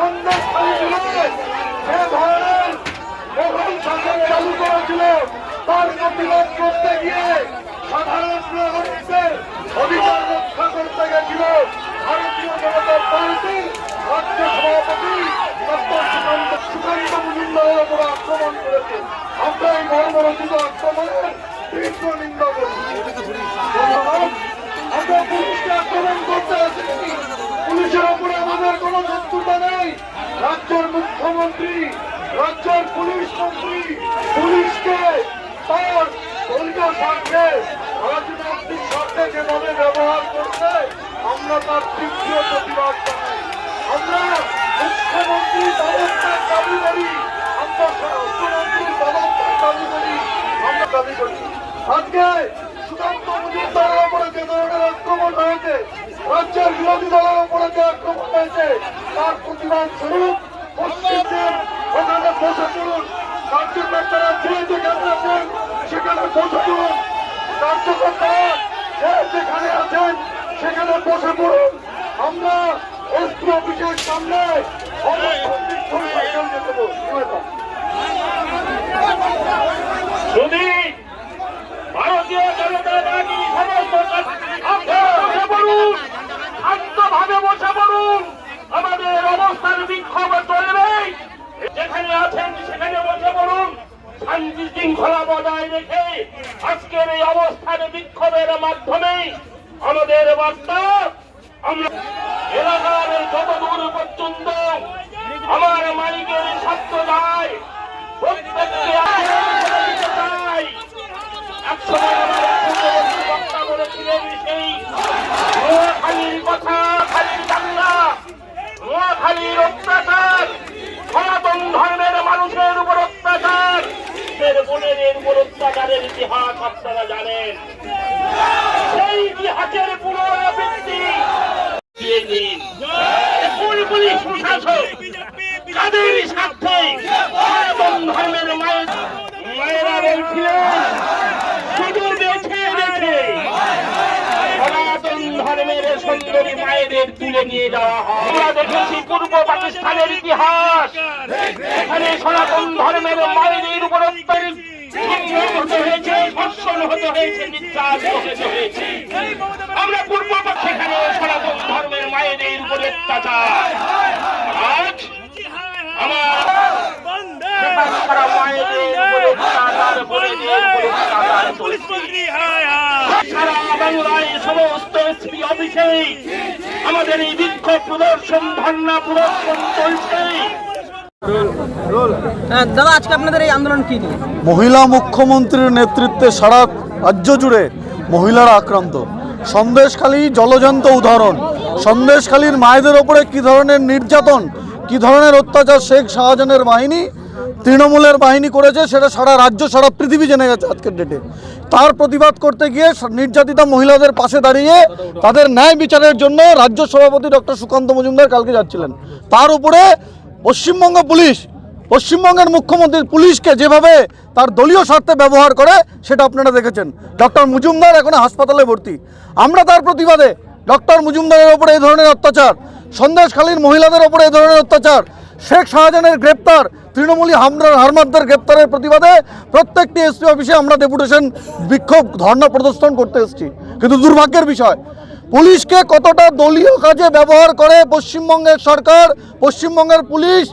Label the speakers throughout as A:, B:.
A: সন্দেশ খালি জুড়ে যে ধরনের মোগল শাসন চালু করেছিল। তার প্রতিবাদ আমরা এই মর্মরচিত আক্রমণের তীব্র নিন্দা করি আমরা পুলিশকে আক্রমণ করতে আসিনি। আমাদের কোনো শত্রুতা নেই। রাজ্যের মুখ্যমন্ত্রী, রাজ্যের পুলিশ মন্ত্রী, পুলিশকে তার দলীয় স্বার্থে রাজনৈতিক স্বার্থে যেভাবে ব্যবহার করছে, আমরা তার প্রতিবাদ আমরা মুখ্যমন্ত্রী তদন্তের দাবি করি, আমরা স্বরাষ্ট্রমন্ত্রীর তদন্তের দাবি করি, আমরা দাবি করি। আজকে সুকান্ত মজুমদারের উপরে যে ধরনের আক্রমণ হয়েছে, রাজ্যের হয়েছে, তার প্রতিবাদ স্বরূপ পশ্চিমদের ওখানে বসে পড়ুন কার্যকর্তারা যে যেখানে আছেন সেখানে বসে পড়ুন কার্যকর্তারা যেখানে আছেন, সেখানে বসে পড়ুন। আমরা এসপি অফিসের সামনে বিক্ষোভ যেতে দেবো
B: যদি ভারতীয় জনতা পার্টি সমস্ত আপনারা বসে পড়ুন শান্তভাবে বসে পড়ুন আমাদের অবস্থান বিক্ষোভ চলবে যেখানে আছেন সেখানে বসে পড়ুন শান্তি শৃঙ্খলা বজায় রেখে আজকের এই অবস্থানে বিক্ষোভের মাধ্যমে আমাদের বার্তা, আমরা এলাকার যতদূর পর্যন্ত আমার মালিকের স্বার্থ যায়, প্রত্যেককে একসময় আমার বক্তা বলেছিলেন সেই নোয়াখালীর কথা খালি বাংলা নোয়াখালীর অত্যাচার সনাতন ধর্মের মানুষের উপর অত্যাচার এর বোনের উপর অত্যাচারের ইতিহাস আপনারা জানেন, সেই ইতিহাসের পুনরাবৃত্তি। সনাতন ধর্মের মায়ের মায়েরা বলছিলেন, শুধু নিয়ে যাওয়া হয়। আমরা দেখেছি পূর্ব পাকিস্তানের ইতিহাস। এখানে সনাতন ধর্মের মায়েদের উপর অত্যাচার হতে হয়েছে ধর্ষণ হতে হয়েছে নির্যাতন হতে হয়েছে আমরা পূর্ব সেখানে সনাতন ধর্মের মায়েদের উপর অত্যাচার আজ আমার সারা বাংলায় সমস্ত এসপি অফিসে আমাদের এই বিক্ষোভ প্রদর্শন ধর্ণা প্রদর্শন চলছে।
C: হ্যাঁ, দাদা আজকে আপনাদের এই আন্দোলন কি নিয়ে?
D: মহিলা মুখ্যমন্ত্রীর নেতৃত্বে সারা রাজ্য জুড়ে মহিলারা আক্রান্ত। সন্দেশখালী জলজন্ত উদাহরণ। সন্দেশখালীর মায়েদের ওপরে কি ধরনের নির্যাতন, কি ধরনের অত্যাচার শেখ শাহজাহানের বাহিনী, তৃণমূলের বাহিনী করেছে সেটা সারা রাজ্য, সারা পৃথিবী জেনে গেছে আজকের ডেটে তার প্রতিবাদ করতে গিয়ে নির্যাতিতা মহিলাদের পাশে দাঁড়িয়ে তাদের ন্যায় বিচারের জন্য রাজ্য সভাপতি ডক্টর সুকান্ত মজুমদার কালকে যাচ্ছিলেন। তার উপরে পশ্চিমবঙ্গ পুলিশ পশ্চিমবঙ্গের মুখ্যমন্ত্রী পুলিশকে যেভাবে তার দলীয় স্বার্থে ব্যবহার করে, সেটা আপনারা দেখেছেন। ডক্টর মজুমদার এখন হাসপাতালে ভর্তি। আমরা তার প্রতিবাদে ডক্টর মজুমদারের ওপরে এই ধরনের অত্যাচার, সন্দেশখালীর মহিলাদের ওপরে এই ধরনের অত্যাচার, শেখ শাহজাহানের গ্রেপ্তার, তৃণমূলী হামরার হারমাদদের গ্রেপ্তারের প্রতিবাদে প্রত্যেকটি এসপি অফিসে আমরা ডেপুটেশন বিক্ষোভ ধর্ণা প্রদর্শন করতে এসেছি। কিন্তু দুর্ভাগ্যের বিষয় পুলিশকে কতটা দলীয় কাজে ব্যবহার করে পশ্চিমবঙ্গের সরকার, পশ্চিমবঙ্গের পুলিশ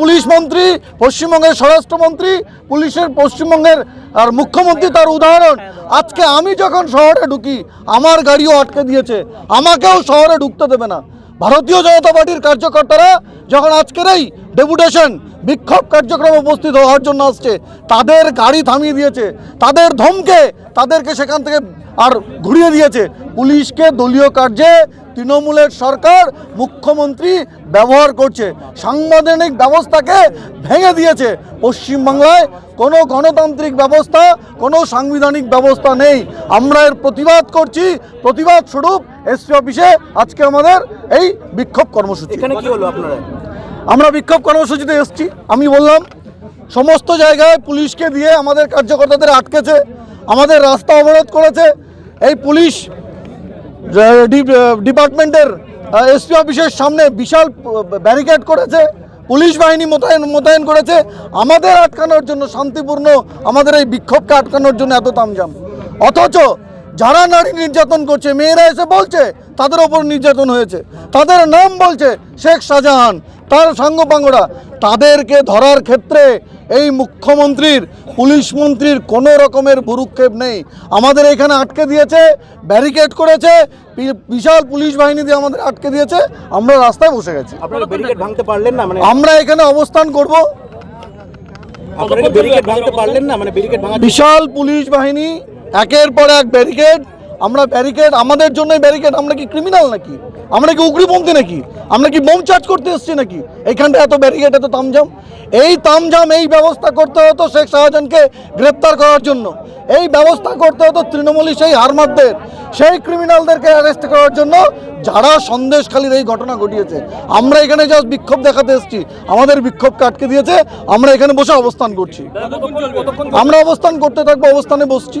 D: পুলিশ মন্ত্রী, পশ্চিমবঙ্গের স্বরাষ্ট্রমন্ত্রী, পুলিশের পশ্চিমবঙ্গের আর মুখ্যমন্ত্রী তার উদাহরণ। আজকে আমি যখন শহরে ঢুকি, আমার গাড়িও আটকে দিয়েছে। আমাকেও শহরে ঢুকতে দেবে না। ভারতীয় জনতা পার্টির কার্যকর্তারা যখন আজকের এই ডেপুটেশন বিক্ষোভ কার্যক্রমে উপস্থিত হওয়ার জন্য আসছে, তাদের গাড়ি থামিয়ে দিয়েছে, তাদের ধমকে তাদেরকে সেখান থেকে আর ঘুরিয়ে দিয়েছে। পুলিশকে দলীয় কার্যে তৃণমূলের সরকার, মুখ্যমন্ত্রী ব্যবহার করছে। সাংবিধানিক ব্যবস্থাকে ভেঙে দিয়েছে। পশ্চিমবাংলায় কোনো গণতান্ত্রিক ব্যবস্থা, কোনো সাংবিধানিক ব্যবস্থা নেই। আমরা এর প্রতিবাদ করছি। প্রতিবাদ স্বরূপ এসপি অফিসে আজকে আমাদের এই বিক্ষোভ কর্মসূচি।
C: এখানে কি হলো আপনারা?
D: আমরা বিক্ষোভ কর্মসূচিতে এসেছি। আমি বললাম সমস্ত জায়গায় পুলিশকে দিয়ে আমাদের কার্যকর্তাদের আটকেছে আমাদের রাস্তা অবরোধ করেছে। এই পুলিশ ডিপার্টমেন্টের এসপি অফিসের সামনে বিশাল ব্যারিকেড করেছে। পুলিশ বাহিনী মোতায়েন মোতায়েন করেছে। আমাদের আটকানোর জন্য শান্তিপূর্ণ আমাদের এই বিক্ষোভকে আটকানোর জন্য এত তামজাম অথচ যারা নারী নির্যাতন করছে মেয়েরা এসে বলছে তাদের ওপর নির্যাতন হয়েছে। তাদের নাম বলছে শেখ শাহজাহান তার সাঙ্গপাঙ্গরা তাদেরকে ধরার ক্ষেত্রে এই মুখ্যমন্ত্রীর পুলিশ মন্ত্রীর কোনো রকমের ভুরুক্ষেপ নেই। আমাদের এখানে আটকে দিয়েছে ব্যারিকেড করেছে বিশাল পুলিশ বাহিনী দিয়ে আমাদের আটকে দিয়েছে আমরা রাস্তায় বসে গেছি।
E: আপনারা ব্যারিকেড না মানে
D: আমরা এখানে অবস্থান করব।
E: আপনারা ব্যারিকেড না মানে
D: বিশাল পুলিশ বাহিনী একের পর এক ব্যারিকেড আমরা ব্যারিকেড আমাদের জন্যই ব্যারিকেড আমরা কি ক্রিমিনাল নাকি? আমরা কি উগ্রপন্থী নাকি? আমরা কি বোম চার্জ করতে এসেছি নাকি? এইখানটা এত ব্যারিকেড এত তামজাম এই তামজাম এই ব্যবস্থা করতে হতো শেখ শাহজাহানকে গ্রেপ্তার করার জন্য। এই ব্যবস্থা করতে হতো তৃণমূলী সেই হারমারদের সেই ক্রিমিনালদেরকে অ্যারেস্ট করার জন্য, যারা সন্দেশখালীর এই ঘটনা ঘটিয়েছে। আমরা এখানে জাস্ট বিক্ষোভ দেখাতে এসেছি। আমাদের বিক্ষোভকে আটকে দিয়েছে। আমরা এখানে বসে অবস্থান করছি। আমরা অবস্থান করতে থাকব, অবস্থানে বসছি।